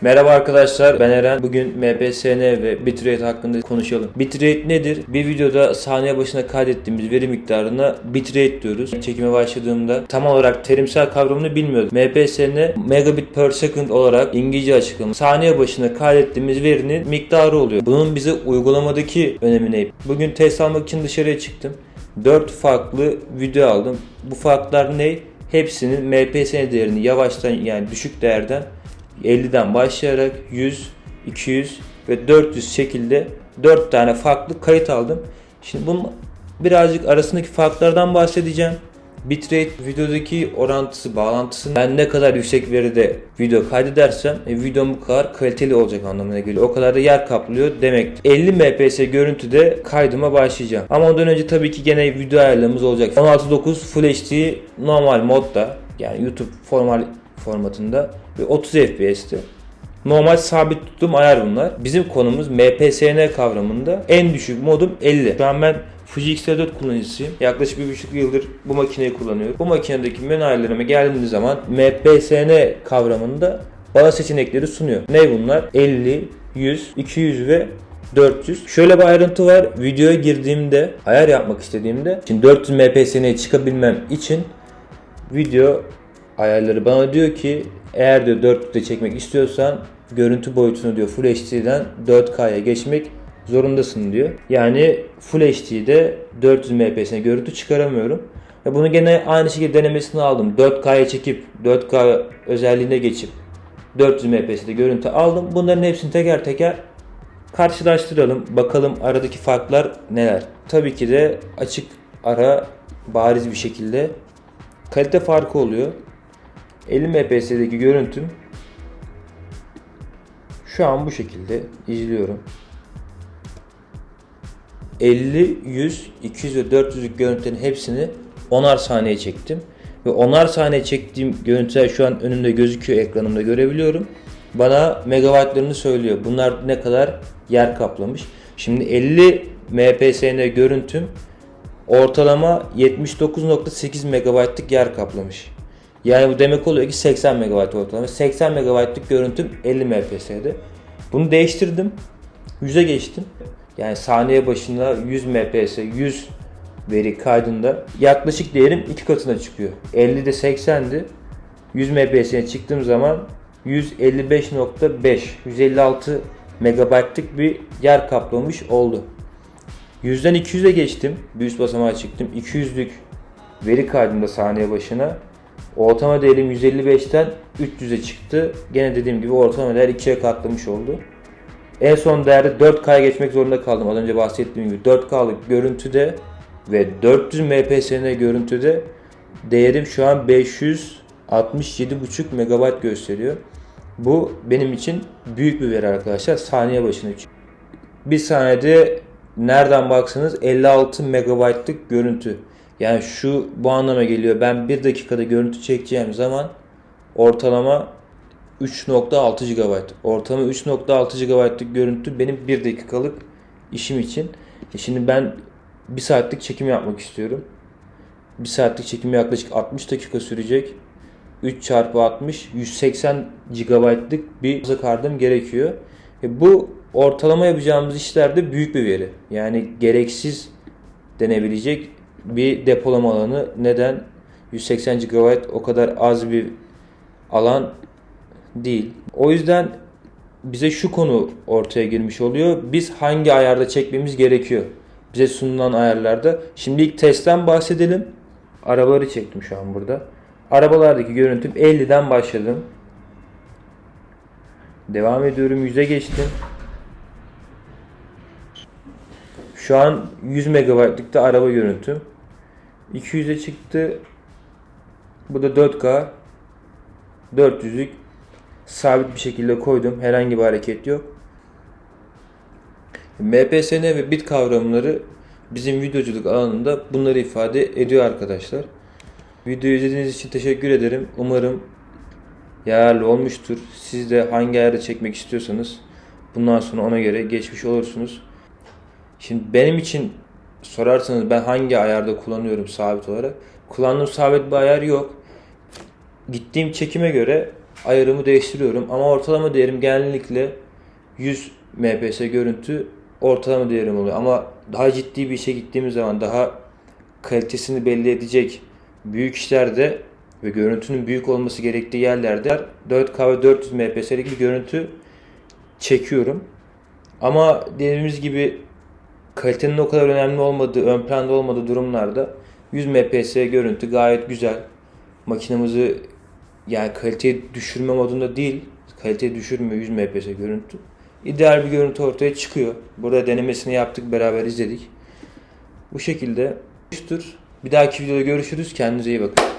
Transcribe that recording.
Merhaba arkadaşlar ben Eren. Bugün MPSN ve bitrate hakkında konuşalım. Bitrate nedir? Bir videoda saniye başına kaydettiğimiz veri miktarına bitrate diyoruz. Çekime başladığımda tam olarak terimsel kavramını bilmiyordum. MPSN megabit per second olarak İngilizce açıklama. Saniye başına kaydettiğimiz verinin miktarı oluyor. Bunun bize uygulamadaki önemi ne? Bugün test almak için dışarıya çıktım. 4 farklı video aldım. Bu farklar ne? Hepsinin MPSN değerini yavaştan yani düşük değerden 50'den başlayarak 100, 200 ve 400 şekilde 4 tane farklı kayıt aldım. Şimdi bunun birazcık arasındaki farklardan bahsedeceğim. Bitrate videodaki orantısı, bağlantısı ben ne kadar yüksek veride video kaydedersem e, videom bu kadar kaliteli olacak anlamına geliyor. O kadar da yer kaplıyor demek. 50 mp's görüntüde kaydıma başlayacağım. Ama ondan önce tabii ki gene video ayarlarımız olacak. 16.9 Full HD normal modda yani YouTube formal formatında 30 FPS'ti. Normal sabit tuttuğum ayar bunlar. Bizim konumuz MPSN kavramında en düşük modum 50. Şu an ben Fuji X-T4 kullanıcısıyım. Yaklaşık bir buçuk yıldır bu makineyi kullanıyorum. Bu makinedeki menü ayarlarıma geldiğim zaman MPSN kavramında bana seçenekleri sunuyor. Ne bunlar? 50, 100, 200 ve 400. Şöyle bir ayrıntı var. Videoya girdiğimde, ayar yapmak istediğimde, şimdi 400 MPSN'ye çıkabilmem için video ayarları bana diyor ki eğer diyor 400'de çekmek istiyorsan görüntü boyutunu diyor Full HD'den 4K'ya geçmek zorundasın diyor. Yani Full HD'de 400 MPS'ine görüntü çıkaramıyorum. Ve bunu gene aynı şekilde denemesini aldım. 4K'ya çekip 4K özelliğine geçip 400 MPS'de görüntü aldım. Bunların hepsini teker teker karşılaştıralım. Bakalım aradaki farklar neler. Tabii ki de açık ara bariz bir şekilde kalite farkı oluyor. 50 MPS'deki görüntüm şu an bu şekilde izliyorum. 50, 100, 200 ve 400'lük görüntülerin hepsini 10'ar saniye çektim. Ve 10'ar saniye çektiğim görüntüler şu an önümde gözüküyor ekranımda görebiliyorum. Bana megabaytlarını söylüyor. Bunlar ne kadar yer kaplamış. Şimdi 50 MPSN görüntüm ortalama 79.8 megabaytlık yer kaplamış. Yani bu demek oluyor ki 80 MB ortalama. 80 MB'lık görüntüm 50 MPS'de. Bunu değiştirdim. 100'e geçtim. Yani saniye başına 100 MPS, 100 veri kaydında yaklaşık değerim iki katına çıkıyor. 50'de 80'di. 100 MPS'ye çıktığım zaman 155.5, 156 megabaytlık bir yer kaplamış oldu. 100'den 200'e geçtim. Bir üst basamağa çıktım. 200'lük veri kaydında saniye başına. Ortalama değerim 155'ten 300'e çıktı. Gene dediğim gibi ortalama değer 2'ye katlamış oldu. En son değerde 4K'ya geçmek zorunda kaldım. Az önce bahsettiğim gibi 4K'lık görüntüde ve 400 MPS'ne görüntüde değerim şu an 567.5 MB gösteriyor. Bu benim için büyük bir veri arkadaşlar. Saniye başına. Bir saniyede nereden baksanız 56 MB'lık görüntü. Yani şu bu anlama geliyor. Ben 1 dakikada görüntü çekeceğim zaman ortalama 3.6 GB. Ortalama 3.6 GB'lık görüntü benim 1 dakikalık işim için. E şimdi ben 1 saatlik çekim yapmak istiyorum. 1 saatlik çekim yaklaşık 60 dakika sürecek. 3 çarpı 60 180 GB'lık bir kartım gerekiyor. E bu ortalama yapacağımız işlerde büyük bir veri. Yani gereksiz denebilecek bir depolama alanı. Neden? 180 GB o kadar az bir alan değil. O yüzden bize şu konu ortaya girmiş oluyor. Biz hangi ayarda çekmemiz gerekiyor? Bize sunulan ayarlarda. Şimdi ilk testten bahsedelim. Arabaları çektim şu an burada. Arabalardaki görüntüm 50'den başladım. Devam ediyorum. 100'e geçtim. Şu an 100 MB'lıkta araba görüntüm. 200'e çıktı. Bu da 4K. 400'lük sabit bir şekilde koydum. Herhangi bir hareket yok. MPSN ve bit kavramları bizim videoculuk alanında bunları ifade ediyor arkadaşlar. Videoyu izlediğiniz için teşekkür ederim. Umarım yararlı olmuştur. Siz de hangi ayarda çekmek istiyorsanız bundan sonra ona göre geçmiş olursunuz. Şimdi benim için sorarsanız ben hangi ayarda kullanıyorum sabit olarak? Kullandığım sabit bir ayar yok. Gittiğim çekime göre ayarımı değiştiriyorum. Ama ortalama değerim genellikle 100 mpс görüntü ortalama değerim oluyor. Ama daha ciddi bir işe gittiğimiz zaman daha kalitesini belli edecek büyük işlerde ve görüntünün büyük olması gerektiği yerlerde 4K ve 400 mps'lik bir görüntü çekiyorum. Ama dediğimiz gibi kalitenin o kadar önemli olmadığı, ön planda olmadığı durumlarda 100 mpс görüntü gayet güzel. Makinemizi yani kaliteyi düşürme modunda değil, kaliteyi düşürmüyor 100 mpс görüntü. İdeal bir görüntü ortaya çıkıyor. Burada denemesini yaptık, beraber izledik. Bu şekilde. Bir dahaki videoda görüşürüz. Kendinize iyi bakın.